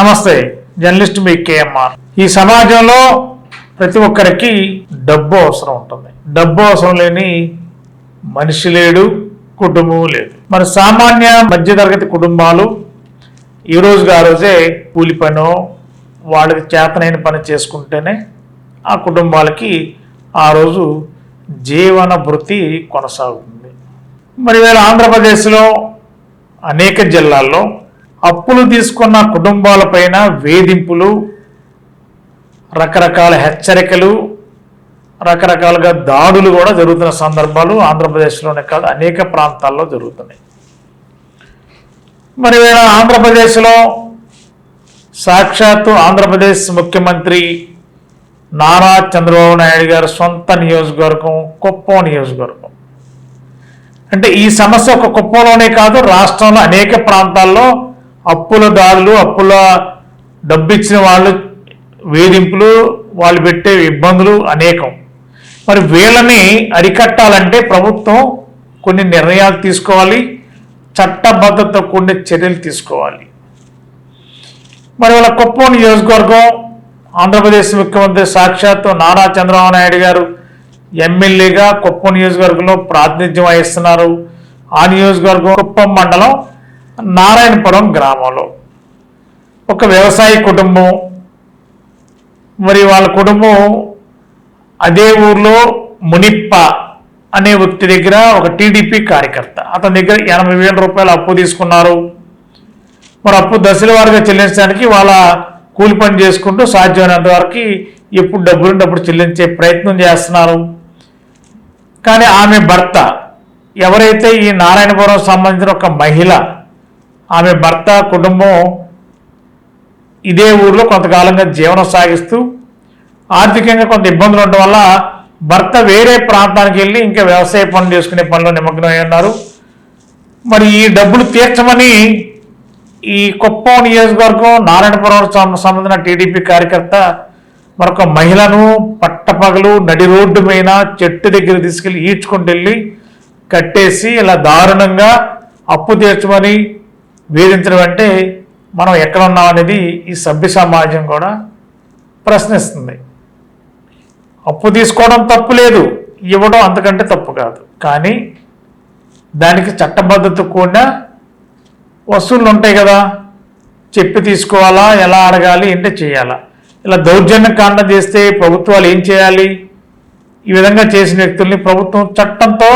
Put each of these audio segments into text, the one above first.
నమస్తే జర్నలిస్ట్ మీ కేఎంఆర్. ఈ సమాజంలో ప్రతి ఒక్కరికి డబ్బు అవసరం ఉంటుంది. డబ్బు అవసరం లేని మనిషి లేడు కుటుంబం లేదు. మరి సామాన్య మధ్యతరగతి కుటుంబాలు ఈరోజు ఆ రోజే కూలి పనో వాళ్ళకి చేతనైన పని చేసుకుంటేనే ఆ కుటుంబాలకి ఆ రోజు జీవన వృత్తి కొనసాగుతుంది. మరి వేళ ఆంధ్రప్రదేశ్లో అనేక జిల్లాల్లో అప్పులు తీసుకున్న కుటుంబాలపైన వేధింపులు రకరకాల హెచ్చరికలు రకరకాలుగా దాడులు కూడా జరుగుతున్న సందర్భాలు ఆంధ్రప్రదేశ్లోనే కాదు అనేక ప్రాంతాల్లో జరుగుతున్నాయి. మరి ఆంధ్రప్రదేశ్లో సాక్షాత్తు ఆంధ్రప్రదేశ్ ముఖ్యమంత్రి నారా చంద్రబాబు నాయుడు గారి సొంత నియోజకవర్గం కుప్పం నియోజకవర్గం. అంటే ఈ సమస్య ఒక కుప్పంలోనే కాదు రాష్ట్రంలో అనేక ప్రాంతాల్లో అప్పుల దారులు అప్పుల డబ్బు ఇచ్చిన వాళ్ళు వేధింపులు వాళ్ళు పెట్టే ఇబ్బందులు అనేకం. మరి వీళ్ళని అరికట్టాలంటే ప్రభుత్వం కొన్ని నిర్ణయాలు తీసుకోవాలి చట్టబద్ధత కొన్ని చర్యలు తీసుకోవాలి. మరి వాళ్ళ కుప్పం నియోజకవర్గం ఆంధ్రప్రదేశ్ ముఖ్యమంత్రి సాక్షాత్తు నారా చంద్రబాబు నాయుడు గారు ఎమ్మెల్యేగా కుప్పం నియోజకవర్గంలో ప్రాతినిధ్యం వహిస్తున్నారు. ఆ నియోజకవర్గం కుప్పం మండలం నారాయణపురం గ్రామంలో ఒక వ్యవసాయ కుటుంబం. మరి వాళ్ళ కుటుంబం అదే ఊర్లో మునిప్ప అనే వ్యక్తి దగ్గర ఒక టీడీపీ కార్యకర్త. అతని దగ్గర ఎనభై వేల రూపాయలు అప్పు తీసుకున్నారు. మరి అప్పు దశల వారుగా చెల్లించడానికి వాళ్ళ కూలి పని చేసుకుంటూ సాధ్యమైనంత వరకు ఎప్పుడు డబ్బులున్నప్పుడు చెల్లించే ప్రయత్నం చేస్తున్నారు. కానీ ఆమె భర్త ఎవరైతే ఈ నారాయణపురం సంబంధించిన ఒక మహిళ ఆమె భర్త కుటుంబం ఇదే ఊర్లో కొంతకాలంగా జీవనం సాగిస్తూ ఆర్థికంగా కొంత ఇబ్బందులు ఉండడం వల్ల భర్త వేరే ప్రాంతానికి వెళ్ళి ఇంకా వ్యవసాయ పనులు చేసుకునే పనిలో నిమగ్నమై ఉన్నారు. మరి ఈ డబ్బులు తీర్చమని ఈ కుప్పం నియోజకవర్గం నారాయణపురం సంబంధించిన టీడీపీ కార్యకర్త మరొక మహిళను పట్టపగలు నడి రోడ్డు మీద చెట్టు దగ్గర తీసుకెళ్ళి ఈడ్చుకుంటూ వెళ్ళి కట్టేసి ఇలా దారుణంగా అప్పు తీర్చమని వేధించడం అంటే మనం ఎక్కడ ఉన్నాం అనేది ఈ సభ్య సమాజం కూడా ప్రశ్నిస్తుంది. అప్పు తీసుకోవడం తప్పు లేదు ఇవ్వడం అంతకంటే తప్పు కాదు. కానీ దానికి చట్టబద్ధత కూడా వసూళ్ళు ఉంటాయి కదా. చెప్పి తీసుకోవాలా ఎలా అడగాలి ఏంటి చేయాలా. ఇలా దౌర్జన్య కాండ చేస్తే ప్రభుత్వాలు ఏం చేయాలి? ఈ విధంగా చేసిన వ్యక్తుల్ని ప్రభుత్వం చట్టంతో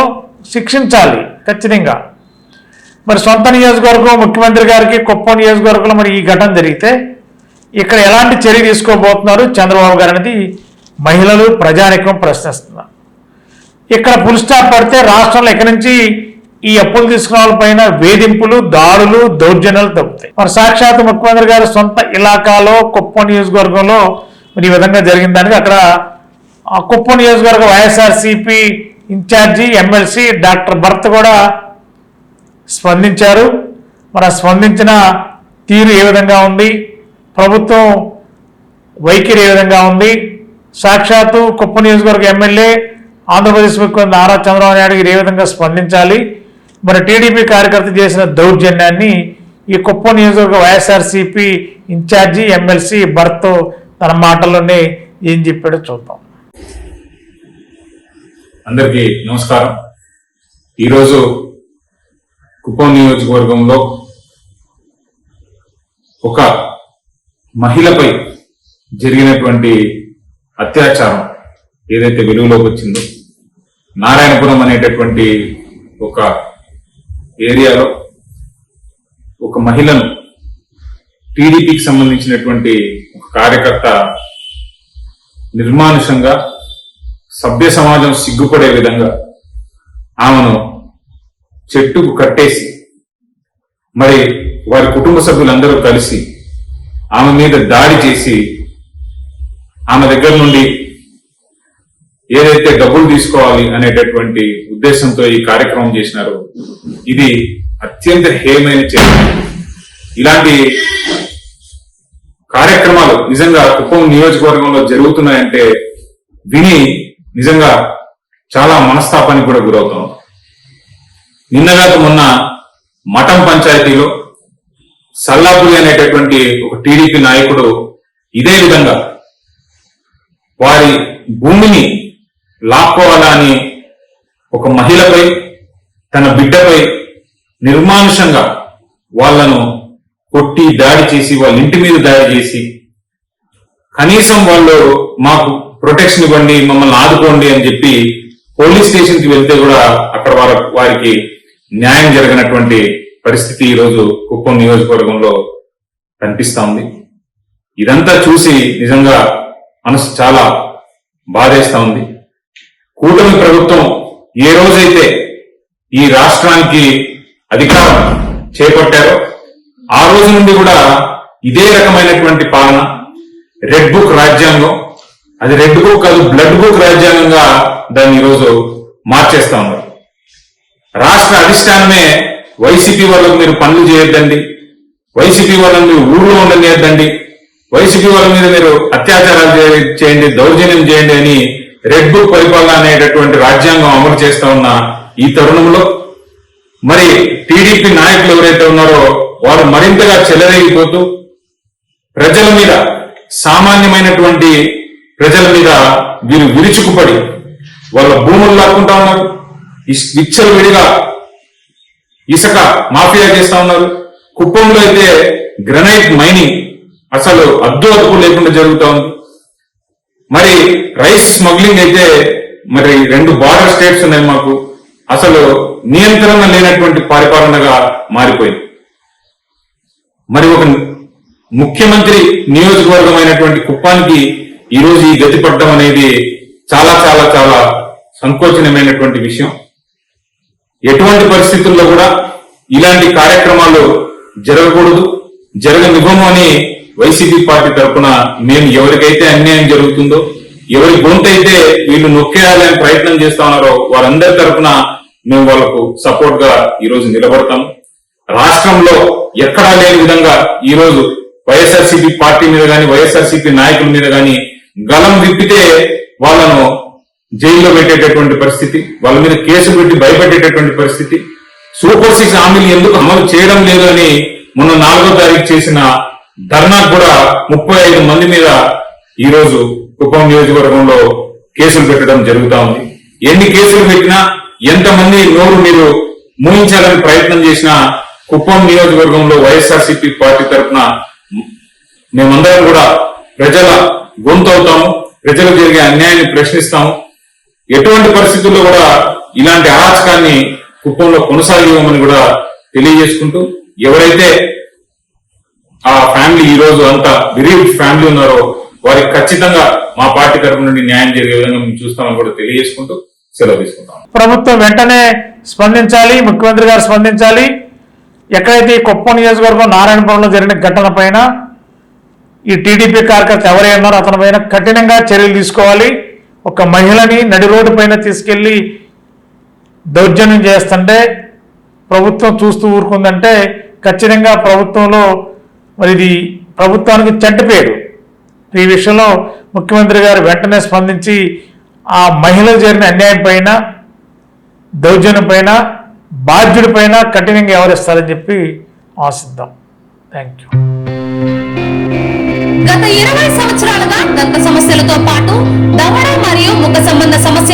శిక్షించాలి ఖచ్చితంగా. మరి సొంత నియోజకవర్గం ముఖ్యమంత్రి గారికి కుప్పం నియోజకవర్గంలో మరి ఈ ఘటన జరిగితే ఇక్కడ ఎలాంటి చర్య తీసుకోబోతున్నారు చంద్రబాబు గారు అనేది మహిళలు ప్రజానికం ప్రశ్నిస్తున్నారు ఇక్కడ ఫుల్ స్టాప్ పడితే రాష్ట్రంలో ఇక్కడి నుంచి ఈ అప్పులు తీసుకున్న వాళ్ళపైన వేధింపులు దాడులు దౌర్జన్యాలు తగ్గుతాయి మరి సాక్షాత్ ముఖ్యమంత్రి గారి సొంత ఇలాకాలో కుప్పం నియోజకవర్గంలో మరి ఈ విధంగా జరిగిందానికి అక్కడ కుప్ప కుప్పం నియోజకవర్గ వైఎస్ఆర్సిపి ఇన్ఛార్జి ఎమ్మెల్సీ డాక్టర్ భర్త కూడా స్పందించారు. మరి స్పందించిన తీరు ఏ విధంగా ఉంది? ప్రభుత్వం వైఖరి ఏ విధంగా ఉంది? సాక్షాత్తు కుప్ప నియోజకవర్గ ఎమ్మెల్యే ఆంధ్రప్రదేశ్ ముఖ్యమంత్రి నారా చంద్రబాబు నాయుడు గారు ఏ విధంగా స్పందించాలి? మరి టీడీపీ కార్యకర్త చేసిన దౌర్జన్యాన్ని ఈ కుప్ప నియోజకవర్గ వైఎస్ఆర్సీపీ ఇన్ఛార్జి ఎమ్మెల్సీ భర్త తన మాటల్లోనే ఏం చెప్పాడో చూద్దాం. అందరికీ నమస్కారం. ఈరోజు కుప్పం నియోజకవర్గంలో ఒక మహిళపై జరిగినటువంటి అత్యాచారం ఏదైతే వెలుగులోకి వచ్చిందో నారాయణపురం అనేటటువంటి ఒక ఏరియాలో ఒక మహిళను టీడీపీకి సంబంధించినటువంటి ఒక కార్యకర్త నిర్మానుషంగా సభ్య సమాజం సిగ్గుపడే విధంగా ఆమెను చెట్టుకు కట్టేసి మరి వారి కుటుంబ సభ్యులందరూ కలిసి ఆమె మీద దాడి చేసి ఆమె దగ్గర నుండి ఏదైతే డబ్బులు తీసుకోవాలి అనేటటువంటి ఉద్దేశంతో ఈ కార్యక్రమం చేసినారో ఇది అత్యంత హేయమైన చర్య ఇలాంటి కార్యక్రమాలు నిజంగా కుప్పం నియోజకవర్గంలో జరుగుతున్నాయంటే విని నిజంగా చాలా మనస్తాపానికి కూడా గురవుతాం. నిన్నగాక మొన్న మఠం పంచాయతీలో సల్లాపురి అనేటటువంటి ఒక టీడీపీ నాయకుడు ఇదే విధంగా వారి భూమిని లాక్కోవాలని ఒక మహిళపై తన బిడ్డపై నిర్మానుషంగా వాళ్ళను కొట్టి దాడి చేసి వాళ్ళ ఇంటి మీద దాడి చేసి కనీసం వాళ్ళు మాకు ప్రొటెక్షన్ ఇవ్వండి మమ్మల్ని ఆదుకోండి అని చెప్పి పోలీస్ స్టేషన్కి వెళ్తే కూడా అక్కడ వారికి న్యాయం జరగనటువంటి పరిస్థితి ఈ రోజు కుప్పం నియోజకవర్గంలో కనిపిస్తా ఉంది ఇదంతా చూసి నిజంగా మనసు చాలా బాధేస్తా ఉంది కూటమి ప్రభుత్వం ఏ రోజైతే ఈ రాష్ట్రానికి అధికారం చేపట్టారో ఆ రోజు నుండి కూడా ఇదే రకమైనటువంటి పాలన. రెడ్ బుక్ రాజ్యాంగం అది రెడ్ బుక్ కాదు బ్లడ్ బుక్ రాజ్యాంగంగా దాన్ని ఈరోజు మార్చేస్తా ఉన్నారు. రాష్ట్ర అధిష్టానమే వైసీపీ వాళ్ళకు మీరు పనులు చేయొద్దండి. వైసీపీ వాళ్ళని మీరు ఊళ్ళో ఉండనియద్దండి. వైసీపీ వాళ్ళ మీద మీరు అత్యాచారాలు చేయండి దౌర్జన్యం చేయండి అని రెడ్ బుక్ పరిపాలన అనేటటువంటి రాజ్యాంగం అమలు చేస్తా ఉన్న ఈ తరుణంలో మరి టీడీపీ నాయకులు ఎవరైతే ఉన్నారో వారు మరింతగా చెలరేగిపోతూ ప్రజల మీద సామాన్యమైనటువంటి ప్రజల మీద వీరు విరుచుకుపడి వాళ్ళ భూములు లాక్కుంటా ఉన్నారు. విచ్చలవిడిగా ఇసుక మాఫియా చేస్తా ఉన్నారు. కుప్పంలో అయితే గ్రనైట్ మైనింగ్ అసలు అద్దు అదుపు లేకుండా జరుగుతూ ఉంది. మరి రైస్ స్మగ్లింగ్ అయితే మరి రెండు బార్డర్ స్టేట్స్ ఉన్నాయి మాకు. అసలు నియంత్రణ లేనటువంటి పరిపాలనగా మారిపోయింది. మరి ఒక ముఖ్యమంత్రి నియోజకవర్గం అయినటువంటి కుప్పానికి ఈరోజు ఈ గతి అనేది చాలా చాలా చాలా సంకోచనమైనటువంటి విషయం. ఎటువంటి పరిస్థితుల్లో కూడా ఇలాంటి కార్యక్రమాలు జరగకూడదు జరగనివ్వము అని వైసీపీ పార్టీ తరఫున మేము ఎవరికైతే అన్యాయం జరుగుతుందో ఎవరి గొంతైతే వీళ్ళు నొక్కేయాలని ప్రయత్నం చేస్తా ఉన్నారో వారందరి తరఫున మేము వాళ్ళకు సపోర్ట్గా ఈ రోజు నిలబడతాం. రాష్ట్రంలో ఎక్కడా లేని విధంగా ఈ రోజు వైఎస్ఆర్సీపీ పార్టీ మీద కానీ వైఎస్ఆర్సీపీ నాయకుల మీద కానీ గలం విప్పితే వాళ్ళను జైల్లో పెట్టేటటువంటి పరిస్థితి వాళ్ళ మీద కేసు పెట్టి భయపెట్టేటటువంటి పరిస్థితి సూపర్ సిక్స్ హామీలు ఎందుకు అమలు చేయడం లేదు అని మొన్న నాలుగో తారీఖు చేసిన ధర్నా కూడా ముప్పై ఐదు మంది మీద ఈరోజు కుప్పం నియోజకవర్గంలో కేసులు పెట్టడం జరుగుతా ఉంది. ఎన్ని కేసులు పెట్టినా ఎంతమంది నోరు మీరు మూయించాలని ప్రయత్నం చేసినా కుప్పం నియోజకవర్గంలో వైఎస్ఆర్సీపీ పార్టీ తరఫున మేమందరం కూడా ప్రజల గొంతు అవుతాము ప్రజలకు జరిగే అన్యాయాన్ని ప్రశ్నిస్తాము ఎటువంటి పరిస్థితుల్లో కూడా ఇలాంటి అరాచకాన్ని కుప్పంలో కొనసాగివ్వమని కూడా తెలియజేసుకుంటూ ఎవరైతే ఆ ఫ్యామిలీ ఈ రోజు అంత బిరీవ్డ్ ఫ్యామిలీ ఉన్నారో వారికి ఖచ్చితంగా మా పార్టీ తరపు నుండి న్యాయం జరిగే విధంగా మేము చూస్తామని కూడా తెలియజేసుకుంటూ సెలవు తీసుకుంటాం. ప్రభుత్వం వెంటనే స్పందించాలి ముఖ్యమంత్రి గారు స్పందించాలి. ఎక్కడైతే ఈ కుప్పం నియోజకవర్గం నారాయణపురంలో జరిగిన ఘటన పైన ఈ టీడీపీ కార్యకర్త ఎవరైనా అతని పైన కఠినంగా చర్యలు తీసుకోవాలి. ఒక మహిళని నడి రోడ్డు పైన తీసుకెళ్ళి దౌర్జన్యం చేస్తుంటే ప్రభుత్వం చూస్తూ ఊరుకుందంటే ఖచ్చితంగా ప్రభుత్వంలో మరి ఇది ప్రభుత్వానికి చెడ్డ పేరు. ఈ విషయంలో ముఖ్యమంత్రి గారు వెంటనే స్పందించి ఆ మహిళలు జరిగిన అన్యాయం పైన దౌర్జన్యం పైన బాధ్యుడి పైన కఠినంగా వ్యవహరిస్తారని చెప్పి ఆశిద్దాం. థ్యాంక్ యూ గత ఇరవై సంవత్సరాలుగా దంత సమస్యలతో పాటు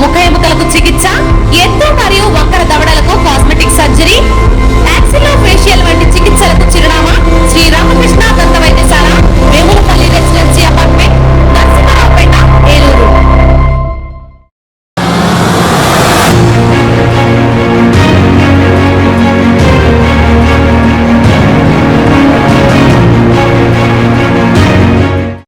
ముఖ ఎముకలకు చికిత్స ఎత్తు మరియు వంకర దవడలకు కాస్మెటిక్ సర్జరీ యాక్సిలో ఫేషియల్ వంటి చికిత్స